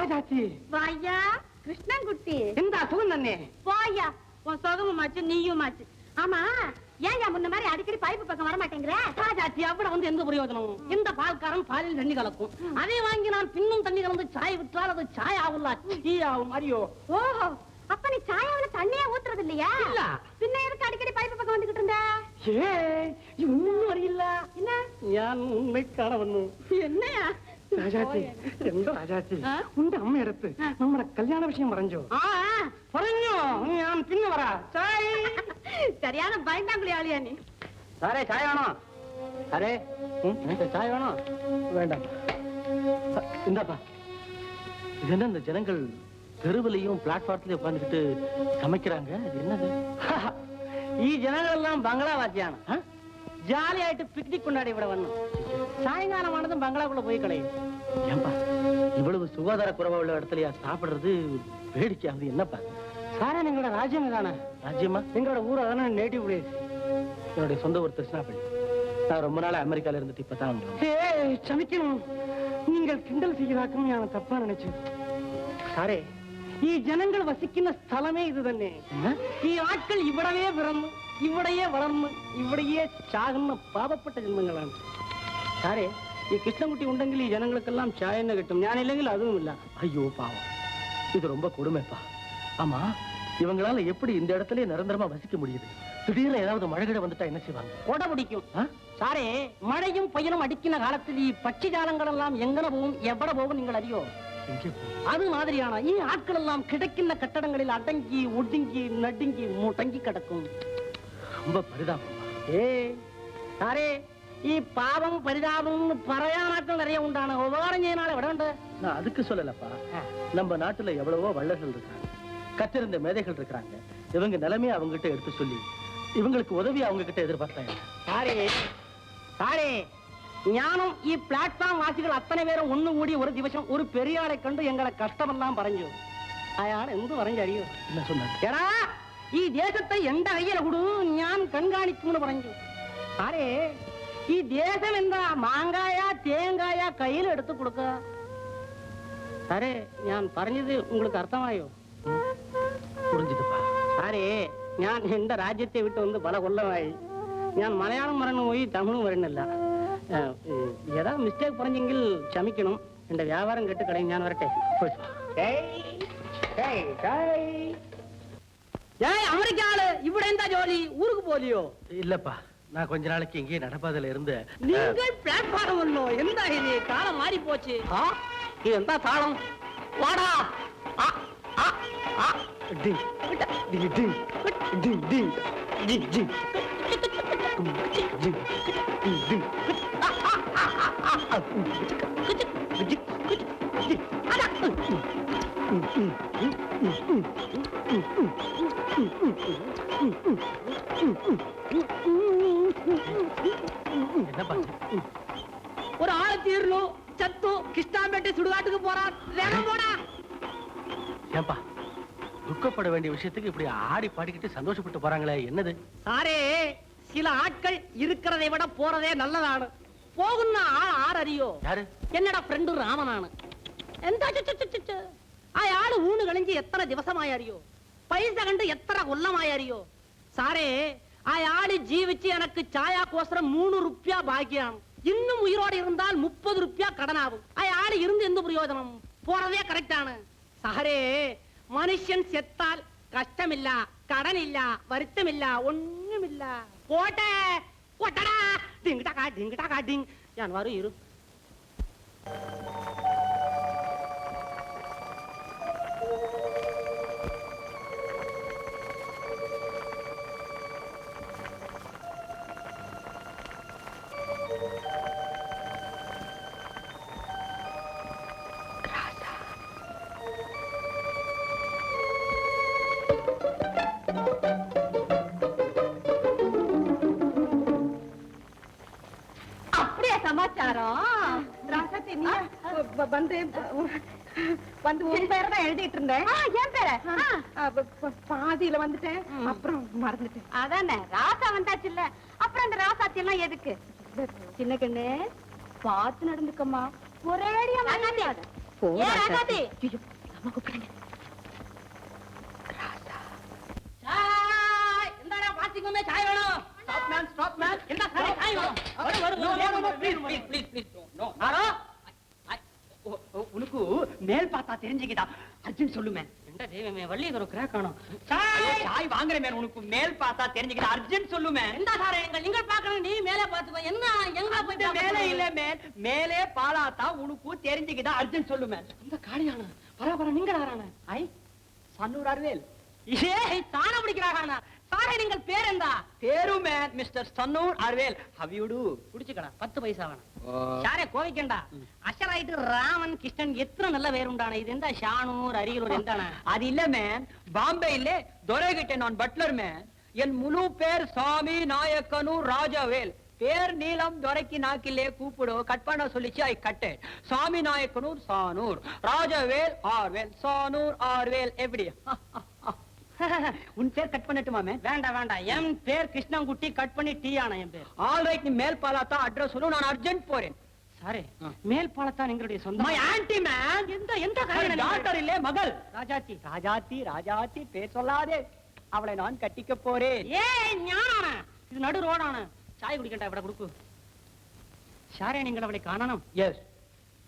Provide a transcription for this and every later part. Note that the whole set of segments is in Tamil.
வாஜாச்சி வாயா? கிருஷ்ணன்குட்டி. இந்தா சுகந்தண்ணே போயா உன் சுகமும் ஆச்சு நீயும் ஆச்சு ஆமா ஏங்க முன்ன மாதிரி அடிக்கடி பைப்பு பக்கம் வர மாட்டேங்கிற ராஜாச்சி அவ்வளவு வந்து எந்த பிரயோஜனமும் இந்த பால்காரன் பாலில் தண்ணி கலக்கும். அதை வாங்கி நான் பின்னும் தண்ணி கலந்து சாய் விட்டால் அது சாய் ஆகும்ல டீ ஆகும் மாரியோ. ஓஹோ அப்ப நீ சாயாவில தண்ணியே ஊத்துறது இல்லையா? இல்ல. பின்ன எதுக்கு அடிக்கடி பைப்பு பக்கம் வந்துகிட்டு இருந்த? ஏ இன்னும் வரையில்ல என்ன? ஏன் உண்மை காண என்ன രാജാത്തി എന്തോ രാജാത്തി ഉണ്ട് അമ്മയടുത്ത് നമ്മുടെ കല്യാണ വിഷയം പറഞ്ഞോ പറഞ്ഞോ ഞാൻ പിന്നെ പറ ചായ ശരിയാണ് ഭയങ്കര ആളിയാണ് ஜனங்கள் தெருவிலையும் பிளாட்ஃபார்ம்ல உட்காந்துக்கிட்டு சமைக்கிறாங்க? என்னது? ஈ ஜனங்கள் எல்லாம் பங்களா வாசியான? ஜாலியாயிட்டு பிக்னிக் கொண்டாடி விட வரணும். சாயங்காலம் ஆனதும் பங்களாக்குள்ள போய் கலையும் ஏன்பா இவ்வளவு சுகாதார குறைவா உள்ள இடத்துலயா சாப்பிடுறது? வேடிக்கை அது என்னப்பா? சாரா எங்களோட ராஜ்யம் தானே ராஜ்யமா? எங்களோட ஊரை தானே நேட்டிவ் பிளேஸ் என்னுடைய சொந்த ஊர் சாப்பிடு நான் ரொம்ப நாள் அமெரிக்கால இருந்துட்டு இப்பதான் வந்தேன். சமைக்கணும். நீங்கள் கிண்டல் செய்யறாக்கும் ஞான தப்பா நினைச்சேன். சாரே ഈ ஜனங்கள் വസിക്കുന്ന ஸ்தலமே ഇത് തന്നെ ഈ ആക്കൾ ഇവിടവേ പിറന്നു ഇവിടെയേ വളർന്ന് ഇവിടെയേ ചാകുന്ന പാപപ്പെട്ട ജന്മങ്ങളാണ് സാറേ ഈ കൃഷ്ണൻകുട്ടി ഉണ്ടെങ്കിൽ ഈ ജനങ്ങൾക്കെല്ലാം ചായ തന്നെ കിട്ടും ഞാനില്ലെങ്കിൽ അതുമില്ല ஐயோ பாவம் இது ரொம்ப கொடுமைப்பா ஆமா இவங்களால எப்படி இந்த இடத்துல நிரந்தரமா வசிக்க முடியுது திடீர்னு ஏதாவது மழைகிட வந்துட்டா என்ன செய்வாங்க கொடை பிடிக்கும் ஆ? സാറേ മഴയും പുയലും അടിക്കുന്ന കാലത്തിൽ ഈ പക്ഷിജാലങ്ങളെല്ലാം എങ്ങനെ പോവും എവിടെ പോവും നിങ്ങൾ അറിയോ எங்கே போ- അത് മാതിരിയാണ് ഈ ആട്കളെല്ലാം കിടക്കുന്ന കെട്ടിടങ്ങളിൽ അടങ്കി ഒടുങ്ങി നടുങ്ങി മുടങ്ങി കിടക്കും ரொம்ப பரிதாபம் ഏ സാറേ ഈ പാപം പരിതാപം പറയാനാക്കൾ നിറയെ ഉണ്ടാണ് ഉപകാരം ചെയ്യാനാൾ എവിടെ ഉണ്ട് நான் அதுக்கு சொல்லலப்பா நம்ம நாட்டுல எவ்வளவோ வள்ளல்கள் இருக்காங்க கற்றிருந்த மேதைகள் இருக்கிறாங்க இவங்க நிலைமையை அவங்க கிட்ட எடுத்து சொல்லி இவங்களுக்கு உதவி அவங்க கிட்ட எதிர்பார்த்தாங்க சாரி சாரி ஞானம் ഈ പ്ലാറ്റ്ഫോം വാസികൾ അത്തനെ പേരും ഒന്നുകൂടി ഒരു ദിവസം ഒരു പെരിയാളെ കണ്ട് ഞങ്ങളെ കഷ്ടമെല്ലാം പറഞ്ഞു അയാൾ എന്ത് പറഞ്ഞറിയോ என்ன சொன்னாங்க എടാ ഈ ദേശത്തെ എന്റെ കയ്യിൽ കൊടു ഞാൻ കൺകാണിക്കുമെന്ന് പറഞ്ഞു സാറേ ఈ దేశం ఇంత మాంగాయ తేంగాయ కయ్యలు ఎడుతు కొడుక సరే ഞാൻ പറഞ്ഞത് உங்களுக்கு அர்த்தமாயோ புரிஞ்சுதுப்பா சாரே ഞാൻ இந்த ராஜ்யத்தை விட்டு வந்து பல கொள்ளவாய் ഞാൻ மலையாளம் மரணம் போய் தமிழும் வரணில்ல ஏதாவது மிஸ்டேக் புரிஞ்செங்கில் க்ஷமிக்கணும் இந்த வியாபாரம் கெட்டு கடையும் ஞான் வரட்டே ஏய் அமெரிக்காலு இவ்வளோ எந்த ஜோலி ஊருக்கு போலியோ இல்லப்பா நான் கொஞ்ச நாளைக்கு இங்கேயே நடப்பாதையில இருந்து நீங்கள் பிளாட்ஃபார்ம் வரணும் என்ன இது? காலம் மாறி போச்சு. இது எந்த தாளம்? வாடா. டிங். ஒரு ஆள தீர்லு சத்து கிருஷ்ணாம்பேட்டை சுடுகாட்டுக்கு போறான். வேகம் போடா. ஏன்பா துக்கப்பட வேண்டிய விஷயத்துக்கு இப்படி ஆடி பாடிக்கிட்டு சந்தோஷப்பட்டு போறாங்களே என்னது? சாரே சில ஆட்கள் இருக்கிறதை விட போறதே நல்லதானு. போகும்னா ஆள் ஆறு அறியோ. யாரு? என்னடா ஃப்ரெண்டு ராமனானு. எந்த ஆ ஆளு ஊனு கழிஞ்சு எத்தனை திவசமாயாரியோ பைசா கண்டு எத்தனை கொல்லமாயாரியோ சாரே ஆயாடி ஜீவிச்சு எனக்கு சாயா கோசரம் மூணு ருப்பியா பாக்கியம். இன்னும் உயிரோடு இருந்தால் முப்பது ருப்பியா கடன் ஆகும் ஆயாடி இருந்து எந்த பிரயோஜனம்? போறதே கரெக்டானு சாரே மனுஷன் செத்தால் கஷ்டமில்ல கடன் இல்ல வருத்தம் இல்ல ஒண்ணும் இல்ல கோட்டை கொட்டடா டிங்கு டகா டிங்கு டகா டிங். யான் வரும் இரு. சமாச்சாரம்? வந்து வந்து உன் பேரை தான் எழுதிட்டு இருந்தேன். என் பேர? பாதியில வந்துட்டேன். அப்புறம் மறந்துட்டேன். அதானே ராசா வந்தாச்சு இல்ல அப்புறம் அந்த ராசாத்தி எல்லாம் எதுக்கு? சின்ன கண்ணு பார்த்து நடந்துக்கம்மா. ஒரேடியா ஏன் ராசாத்தி? சாய், இந்தாடா, பாத்திக்குமே சாய் வேணும். ஸ்டாப் மேன் ஸ்டாப் மேன் இந்தா, சாய், சாய் வேணும். வரும், வரும், வரும், வரும், வரும். யாரோ? உனக்கு மேல் பார்த்தா தெரிஞ்சுக்கிட்டா அர்ஜுன் சொல்லுமே எந்த தெய்வமே, வள்ளிக்கு ஒரு crack காணோம். சாய் வாங்குற மேன் உனக்கு மேல் பார்த்தா தெரிஞ்சுக்கிட்டா அர்ஜுன் சொல்லுமே இந்தா சாரே, எங்கள் நீங்கள் பார்க்கணும், நீ மேலே பார்த்துக்கோ. என்ன, எங்க போய் மேலே? இல்ல மேல் மேலே பாலாத்தா உனக்கு தெரிஞ்சுக்கிட்டா அர்ஜுன் சொல்லுமே இந்த காளியானா? பரா, பரா, நீங்கள் யாரான? ஐ சன்னூர் அருவேல் ஏய், தான பிடிக்கிறானா? சாரே, நீங்கள் பேர் என்ன? பேரு மேன் மிஸ்டர் சன்னூர் அருவேல். ஹவ் யூ டு குடிச்சுக்கடா, பத்து பைசா வேணும். சாரே, கோவிக்கண்டா. அசராயிட்டு ராமன் கிருஷ்ணன் எத்தனை நல்ல பேர் உண்டான? இது எந்த ஷானூர் அரியலூர் எந்தான? அது இல்ல மேன் பாம்பே இல்ல துரைகிட்ட நான் பட்லர் மேன் என் முழு பேர் சாமி நாயக்கனூர் ராஜவேல். பேர் நீலம் துரைக்கு நாக்கிலே கூப்பிடு கட் பண்ண சொல்லிச்சு ஐ கட்டு சாமி நாயக்கனூர் சானூர். ராஜவேல் ஆர்வேல். சானூர் ஆர்வேல். எப்படி உன் பேர் கட் பண்ணட்டுமா மேன் வேண்டாம் வேண்டாம். என் பேர் கிருஷ்ணன்குட்டி கட் பண்ணி டீ ஆன என் பேர். ஆல் ரைட் நீ மேல் பாலாத்தா அட்ரஸ் சொல்லு நான் அர்ஜென்ட் போறேன். சாரே. மேல் பாலத்தான் எங்களுடைய சொந்தம். மை ஆன்டி மேன் எந்த எந்த டாக்டர் இல்லே மகள். ராஜாத்தி ராஜாத்தி ராஜாத்தி பேர் சொல்லாதே. அவளை நான் கட்டிக்க போறேன். ஏய் ஞான இது நடு ரோடான. சாய் குடிக்கண்டா இவட குடுக்கு. சாரே நீங்கள் அவளை காணணும். எஸ்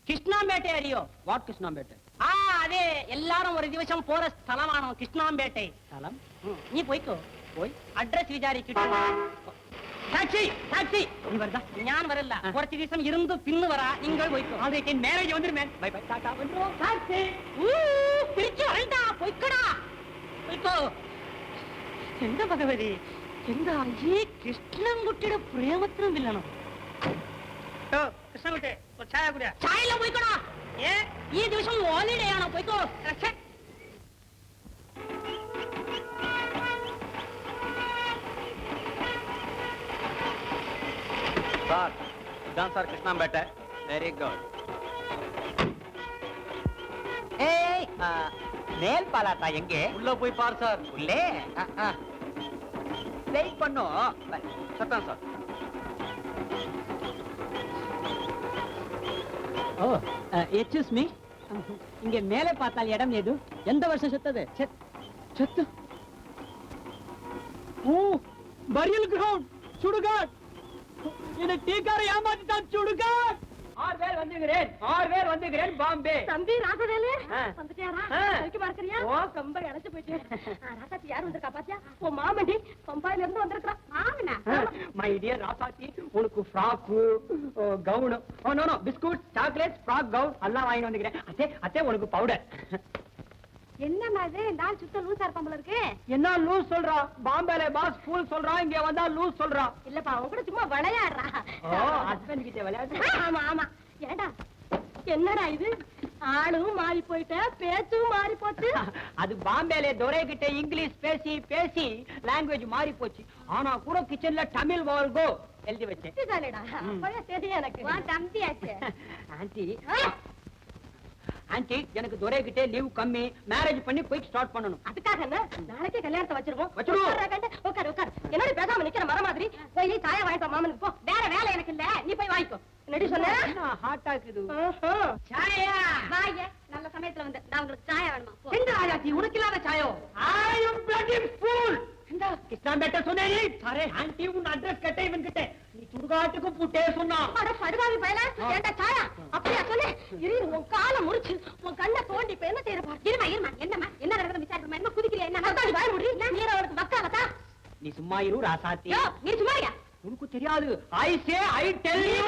கிருஷ்ணாம்பேட்டை அறியோ? வாட் கிருஷ்ணா பேட்டை ஆ அதே எல்லாரும் ஒரு திவசம் போற ஸ்தலமானோ கிருஷ்ணாம்பேட்டை സ്ഥലം ம், நீ போய்க்கோ പോയി அட்ரஸ் விசாரிக்கிட்டு டாக்ஸி டாக்ஸி நீ வருதா ஞான் வரல കുറച്ച് ദിവസം ഇരുന്ന് പിന്ന് വരാ നിങ്ങൾ പോയിക്കോ ആദ്യത്തെ മാരേജ് വന്നിരുമേ ബൈ ബൈ ടാറ്റാ വന്നു டாக்ஸி ஊ பிரிச்சு வரண்டா போய்க்கடா പോയിക്കോ എന്താ ഭഗവതി എന്താ ഈ കൃഷ്ണൻകുട്ടിയുടെ പ്രേമത്തിനും വില്ലണം കൃഷ്ണൻകുട്ടി ചായ കുടിയാ ചായല്ല പോയിക്കോടാ ഏ ഈ ദിവസം ഹോളിഡേ ആണോ പോയിക്കോ ഛെ. சார் இதான் சார் கிருஷ்ணாம்பேட்டை வெரி குட் ஏய் மேல் பாலாத்தா எங்கே உள்ள போய் பார் சார் உள்ளே வெயிட் பண்ணும் சத்தான் சார் ஓ எக்ஸ்கியூஸ் மீ இங்க மேலே பார்த்தால் இடம் எது? எந்த வருஷம் செத்தது? செத்து? ஓ பரியல் கிரவுண்ட் சுடுகாட். இந்த டீக்காரை ஏமாத்திட்டான் சுடுகாட். வந்துகிறேன் ஆறு பேர் வந்துகிறேன் பாம்பே. தம்பி ராசவேலு. வந்துட்டியாரா பார்க்கறியா ஓ. இழைச்சு போயிட்டு. ராசாத்தி யார் வந்திருக்கா பாத்தியா? உன் மாமண்டி பம்பாயில இருந்து வந்திருக்கா மாமனா மை டியர் ராசாத்தி உனக்கு frock gown oh no no biscuit chocolate frock gown எல்லாம் வாங்கி வந்துக்கிறேன். அத்தே அத்தே உனக்கு பவுடர் என்னம்மா இது நாள் சுத்த லூசா இருப்பாம்பல இருக்கு. என்ன லூஸ் சொல்றா? பாம்பேல பாஸ் ஃபூல் சொல்றா இங்க வந்தா லூஸ் சொல்றா. இல்லப்பா அவன் கூட சும்மா விளையாடுறா. ஓ ஹஸ்பண்ட் கிட்ட விளையாட்டு ஆமா ஆமா. ஏண்டா? என்னடா இது? ஆளும் மாறி போயிட்ட பேச்சும் மாறி போச்சு. அது பாம்பேல துரை கிட்ட இங்கிலீஷ் பேசி பேசி லாங்குவேஜ் மாறி போச்சு. ஆனா கூட கிச்சன்ல தமிழ் வால்கோ எழுதி வச்சேன். எனக்கு. ஆன்ட்டி ஆன்ட்டி எனக்கு துரை கிட்ட லீவ் கம்மி. மேரேஜ் பண்ணி குயிக் ஸ்டார்ட் பண்ணணும். அதுக்காக என்ன நாளைக்கே கல்யாணத்தை வச்சிருவோம். வச்சிருவோம். உட்காரு உட்காரு என்னடி பேசாம நிக்கிற மர மாதிரி போய் சாயா வாங்கிட்டு வா மாமனுக்கு போ. வேற வேலை எனக்கு இல்ல. நீ போய் வாங்கிக்கோ. என்னடி சொன்ன? இருக்குது? ஆஹா. சாயா. வாங்க நல்ல சமயத்துல வந்து. நான் உங்களுக்கு சாயா வேணுமா? போ. எந்த ராஜாத்தி உனக்கு இல்லாத சாயோ? ஐ அம் பிளடி ஃபூல் இந்த கிருஷ்ணா பேட்ட சொன்னேனே. அரே ஆன்ட்டி உன் அட்ரஸ் கேட்டே இவன் கிட்ட நீ சுடுகாட்டுக்கு புட்டே சொன்னான். அட படுகாவி பயல ஏண்டா சாயா அப்படியா சொல்லு. இரு உன் கால முறிச்சு உன் கண்ணை தோண்டி போய் என்ன செய்யற பாரு இருமா இருமா என்னமா என்ன நடக்குது விசாரிக்கமா என்ன குதிக்கல என்ன நடக்காது? வாய் முடி. நான் நீர அவருக்கு வக்காலதா நீ சும்மா இரு ராசாத்தி. நீ சும்மா இருயா உனக்கு தெரியாது. I say I tell you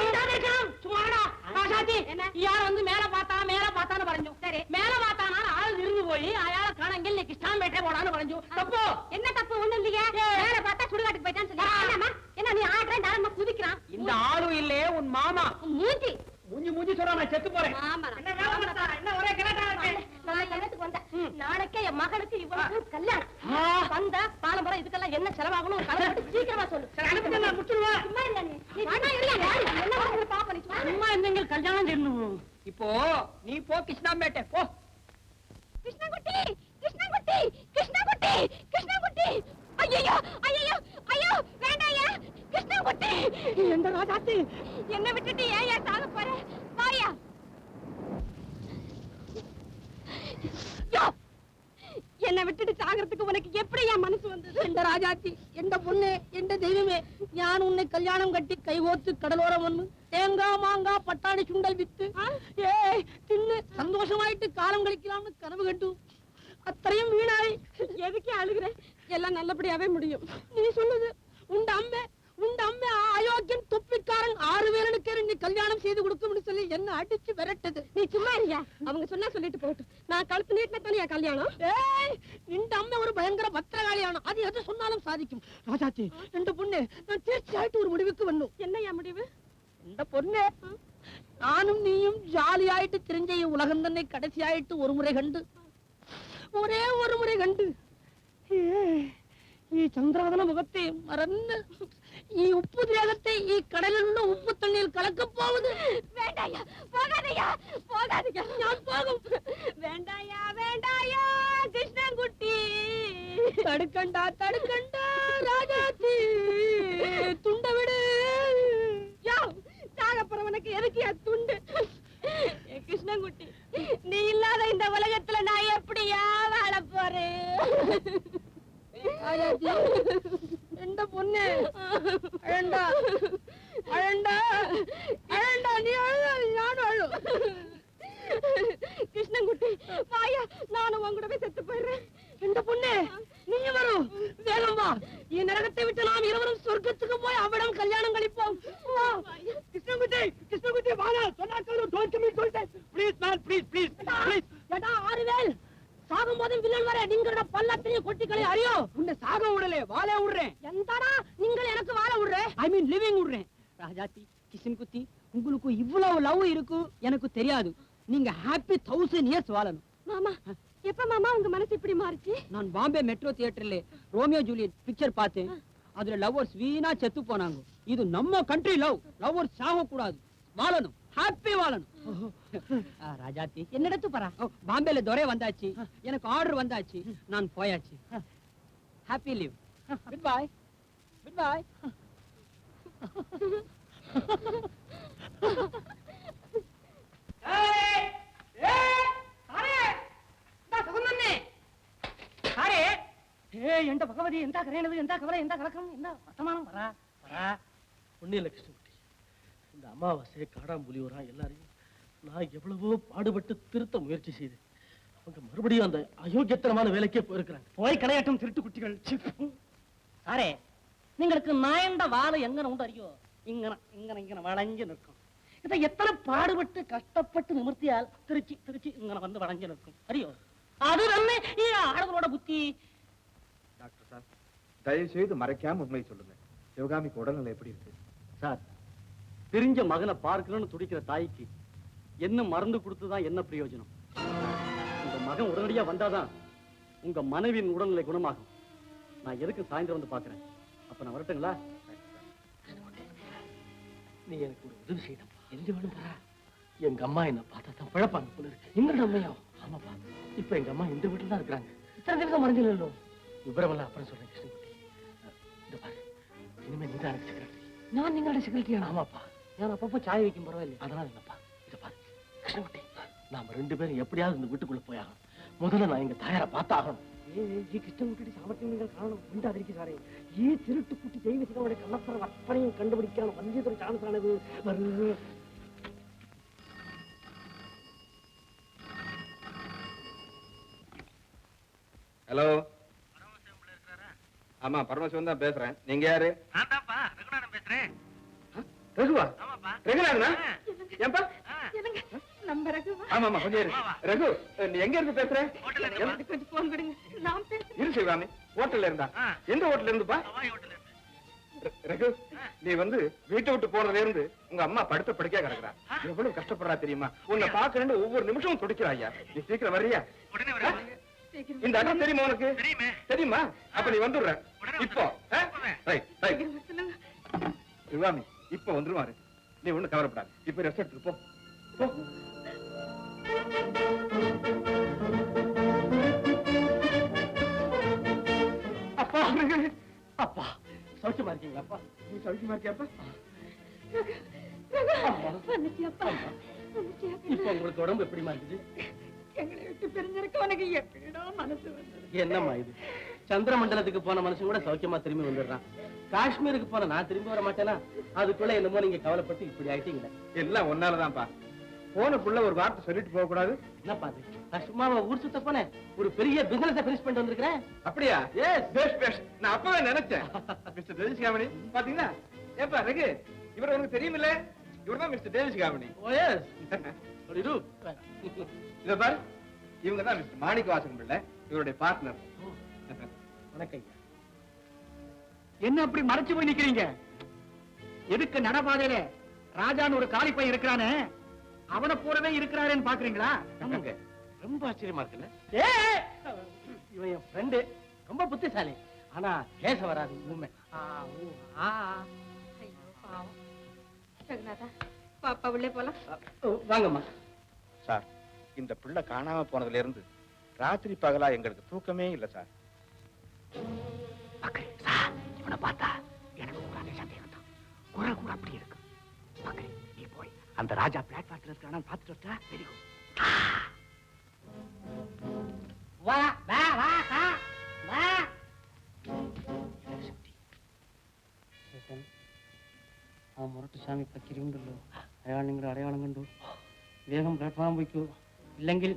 சும்மாடா ராசாத்தி. என்ன? யார் வந்து மேல பார்த்தா மேல பார்த்தான்னு பரஞ்சோம் சரி. மேல பார்த்தானா ஆள் இருந்து போய் அயால காணங்கில் நீ கிஷ்டாம்பேட்டை போடான்னு பரஞ்சோம் தப்பு. என்ன தப்பு? ஒண்ணு இல்லையா. மேல மூஞ்சி. மூஞ்சி மூஞ்சி சொல்றா நான் செத்து போறேன். ஆமா என்ன வேலை பார்த்தா? என்ன ஒரே கிராட்டா இருக்கு? நான் கல்யாணத்துக்கு வந்தேன்? நாளைக்கே என் மகளுக்கு இவனுக்கு கல்யாணம். வந்த பாலம்பரம் இதுக்கெல்லாம் என்ன செலவாகணும்? ஒரு சீக்கிரமா சொல்லு. சரி, அனுப்புங்க, நான் முடிச்சிடுவேன். சும்மா இல்ல நீ. என்ன பாப்பா நீ? சும்மா இருந்தீங்க கல்யாணம் செய்யணும். இப்போ நீ போ கிருஷ்ணாம்பேட்டை போ கிருஷ்ணகுட்டி கிருஷ்ணகுட்டி கிருஷ்ணகுட்டி கிருஷ்ணகுட்டி ஐயோ ஐயோ ஐயோ வேண்டாயா கிருஷ்ணகுட்டி எந்த ராஜாத்தி என்ன விட்டுட்டு ஏன் ஏன் சாக போற? வாயா. என்னை விட்டுட்டு சாகிறதுக்கு உனக்கு எப்படி என் மனசு வந்தது? எந்த ராஜாத்தி எந்த பொண்ணு எந்த தெய்வமே? ஞான் உன்னை கல்யாணம் கட்டி கைகோத்து கடலோரம் ஒண்ணு தேங்காய் மாங்காய் பட்டாணி சுண்டல் வித்து ஏ தின்னு சந்தோஷமாயிட்டு காலம் கழிக்கலாம்னு கனவு கட்டும் அத்தனையும் வீணாய். எதுக்கே அழுகிறேன் எல்லாம் நல்லபடியாவே முடியும். நீ சொல்லுது கல்யாணம் செய்து கொடுக்கும்னு சொல்லி என்ன அடிச்சு விரட்டது. நீ சும்மா இருங்க அவங்க சொன்னா சொல்லிட்டு போட்டு நான் கழுத்து நீட்டின தானே கல்யாணம்? ஏய் இந்த அம்மா ஒரு பயங்கர பத்திரகாளியானம் அது எது சொன்னாலும் சாதிக்கும். ராஜாச்சி ரெண்டு பொண்ணு. நான் திருச்சி ஒரு முடிவுக்கு வரணும் என்னையா முடிவு? இந்த பொண்ணு நானும் நீயும் ஜாலியாயிட்டு தெரிஞ்ச உலகம் தன்னை கடைசியாயிட்டு ஒரு முறை கண்டு. ஒரே ஒரு முறை கண்டு. ഈ ചന്ദ്രാതന മുഖത്തെ മറന്ന് ഈ ഉപ്പു ദേഹത്തെ ഈ കടലിലുള്ള ഉപ്പു തണ്ണിയിൽ കലക്കപ്പോവുത് வேண்டாயா போகாதயா போகாதீங்க ഞാൻ പോകും வேண்டாயா வேண்டாயா கிருஷ்ணன்குட்டி തടുക്കണ്ട തടുക്കണ്ട രാജാത്തി തുണ്ട വിട് யோ சாகப்பறவனுக்கு எதுக்கு என் துண்டு ஏ கிருஷ்ணன்குட்டி நீ இல்லாத இந்த உலகத்துல நான் எப்படியா வாழ போறேன் ஆயாச்சி எந்த பொண்ணு? அழண்டா. அழண்டா. அழண்டா நீ அழுதா நானும் அழு கிருஷ்ணன்குட்டி வாயா நானும் உன் கூடவே செத்து போயிடுறேன். எந்த பொண்ணு நீயும் வரும். வேகம். வா என் நரகத்தை விட்டு நாம் இருவரும் சொர்க்கத்துக்கு போய் அவடம் கல்யாணம் லிவிங் விடுறேன் ராஜாத்தி கிஷன் குத்தி உங்களுக்கு இவ்வளவு லவ் இருக்கும் எனக்கு தெரியாது. நீங்க ஹாப்பி தௌசண்ட் இயர்ஸ் வாழணும். மாமா எப்ப மாமா உங்க மனசு இப்படி மாறுச்சு? நான் பாம்பே மெட்ரோ தியேட்டர்ல ரோமியோ ஜூலியட் பிக்சர் பார்த்தேன். அதுல லவ்வர்ஸ் வீணா செத்து போனாங்க. இது நம்ம கண்ட்ரி லவ் லவ்வர்ஸ் சாக கூடாது வாழணும். ஹாப்பி வாழணும். ராஜாத்தி என்னிடத்து பரா பாம்பேல துரை வந்தாச்சு. எனக்கு ஆர்டர் வந்தாச்சு. நான் போயாச்சு. Happy live goodbye goodbye ఎంత భగవతి ఎంత కరేణదు ఎంత కవల ఎంత இந்த அமாவாசை காடாம்புலி வரா எல்லாரையும் நான் எவ்வளவோ பாடுபட்டு திருத்த முயற்சி செய்து அவங்க மறுபடியும் அந்த அயோக்கியத்தனமான வேலைக்கே போயிருக்கிறாங்க. போய் கலையாட்டம் திருட்டு குட்டிகள் நீங்களுக்கு நான் எந்த வாழை எங்கன்னு உண்டு அறியோ இங்கன இங்கன இங்கன வளைஞ்சு நிற்கும். இதை எத்தனை பாடுபட்டு கஷ்டப்பட்டு நிமிர்த்தியால் திருச்சி திருச்சி இங்கன வந்து வளைஞ்சு நிற்கும். அறியோ? அது தானே ஆளுகளோட புத்தி? டாக்டர் சார் தயவு செய்து மறைக்காம உண்மை சொல்லுங்க. சிவகாமிக்கு உடல்நிலை எப்படி இருக்கு? சார் பிரிஞ்ச மகனை பார்க்கணும்னு துடிக்கிற தாய்க்கு என்ன மருந்து கொடுத்துதான் என்ன பிரயோஜனம்? உங்க மகன் உடனடியா வந்தாதான் உங்க மனைவியின் உடல்நிலை குணமாகும். நான் எதுக்கு சாயந்தரம் வந்து பாக்குறேன் அப்ப நான் வரட்டுங்களா? நீ எனக்கு ஒரு உதவி செய்யணும் எந்த வேணும் போறா எங்க அம்மா என்ன பார்த்தாதான் பழப்பாங்க போல இருக்கு. இன்னொரு அம்மையா? ஆமாப்பா. இப்ப எங்க அம்மா இந்த வீட்டுல தான் இருக்கிறாங்க. இத்தனை தினம் மறைஞ்சிடலோ விவரமெல்லாம் அப்புறம் சொல்றேன் கிருஷ்ணகுட்டி. இந்த பாரு. இனிமே நீ தான் செக்ரட்டரி நான் நீங்களோட செக்ரட்டரியா ஆமாப்பா. நான் அப்பப்போ சாய் வைக்கும் பரவாயில்ல அதனால என்னப்பா? இதை பாரு கிருஷ்ணகுட்டி. நாம ரெண்டு பேரும் எப்படியாவது இந்த வீட்டுக்குள்ள போயாகணும். முதல்ல நான் எங்க தாயாரை பார்த்தாகணும். ஏ ஜி கிருஷ்ணகுட்டி சாமர்த்தியம் நீங்கள் காரணம் உண்டாதிருக்கு சாரே. ഈ തിരുട്ടുക്കുട്ടി ദൈവത്തിനോടെ കള്ളപ്പറ അപ്പനെയും കണ്ടുപിടിക്കാൻ വലിയൊരു ചാൻസ് ആണിത് വെറുതെ ஹலோ ஆமா பரமசிவன் தான் பேசுறேன் நீங்க யாரு ரகுவா ரகுநாதனா ஏன்பா என்னங்க நம்ம ரகுவா ஆமா ஆமா கொஞ்சம் இரு ரகு நீ எங்க இருந்து பேசுற எனக்கு கொஞ்சம் போன் கொடுங்க நான் பேசுறேன் இரு சிவகாமி ஹோட்டல்ல இருந்தா? எந்த ஹோட்டல்ல இருந்துப்பா? ரகு நீ வந்து வீட்டை விட்டு போனதுல இருந்து உங்க அம்மா படுத்த படுக்கையா கிடக்குறா. எவ்வளவு கஷ்டப்படுறா தெரியுமா? உன்னை பாக்குறேன்னு ஒவ்வொரு நிமிஷமும் துடிக்கிறா ஐயா நீ சீக்கிரம் வர்றியா? இந்த அண்ணன் தெரியுமா உனக்கு? தெரியுமா. அப்ப நீ வந்துடுற. இப்போ. ஆ? Right right. சிவகாமி இப்ப வந்துருவாரு. நீ ஒண்ணு கவலைப்படாத. இப்ப ரெஸ்ட் எடுத்துக்கு போ. போ அப்பா. அப்பா சௌக்கியமா இருக்கீங்களா அப்பா? நீ சௌக்கியமா இருக்கியாப்பா இப்ப உங்களுக்கு உடம்பு எப்படிமா இருக்குது எங்களை விட்டு பிரிஞ்சிருக்க உனக்கு எப்படிடா மனசு வந்தது? என்னம்மா இது? சந்திரமண்டலத்துக்கு போன மனுஷன் கூட சௌக்கியமா திரும்பி வந்துடுறான். காஷ்மீருக்கு போன நான் திரும்பி வர மாட்டேனா? அதுக்குள்ள என்னமோ நீங்க கவலைப்பட்டு இப்படி ஆயிட்டீங்களே. எல்லாம் ஒன்னாலதான்ப்பா போனக்குள்ள ஒரு வார்த்தை சொல்லிட்டு போக கூடாது. என்னப்பா அது நான் சும்மாவா ஊர் சுத்த போனேன்? ஒரு பெரிய பிசினஸ் பினிஷ் பண்ணிட்டு வந்திருக்கிறேன்? அப்படியா? எஸ் பேஷ் பேஷ் நான் அப்பவே நினைச்சேன். மிஸ்டர் டேவிஸ் காமணி பாத்தீங்களா? ஏப்பா ரகு இவர் உனக்கு தெரியுமில்ல? இவர்தான் மிஸ்டர் டேவிஸ் காமணி ஓ எஸ் ஒரு இரு. இத பாரு. இவங்க தான் மிஸ்டர் மாணிக்க வாசன் பிள்ளை இவருடைய பார்ட்னர் வணக்கம். என்ன அப்படி மறைச்சு போய் நிக்கிறீங்க? எதுக்கு நடபாதையில ராஜான்னு ஒரு பையன் இருக்கிறானே? அவனை போலவே இருக்கிறாரேன்னு பாக்குறீங்களா? ரொம்ப ஆச்சரியமா இருக்குல்ல? ஏ இவன் என் ஃப்ரெண்டு ரொம்ப புத்திசாலி. ஆனா பேச வராது உண்மை பாப்பா உள்ளே போலாம். ஓ, வாங்கம்மா. சார் இந்த பிள்ளை காணாம போனதுல இருந்து ராத்திரி பகலா எங்களுக்கு தூக்கமே இல்ல சார். இவனை பார்த்தா எனக்கு சந்தேகம் தான் குறை கூட அப்படி இருக்கு. அந்த ராஜா பிளாட்ஃபார்ம்ல இருக்கானு பார்த்துட்டு வரட்டா வெரி குட் வா வா வா வா வா ആ മുരട്ട് സ്വാമി പക്കിരിയുണ്ടല്ലോ അയാൾ നിങ്ങളുടെ അടയാളം കണ്ടു വേഗം പ്ലാറ്റ്ഫോം വയ്ക്കൂ ഇല്ലെങ്കിൽ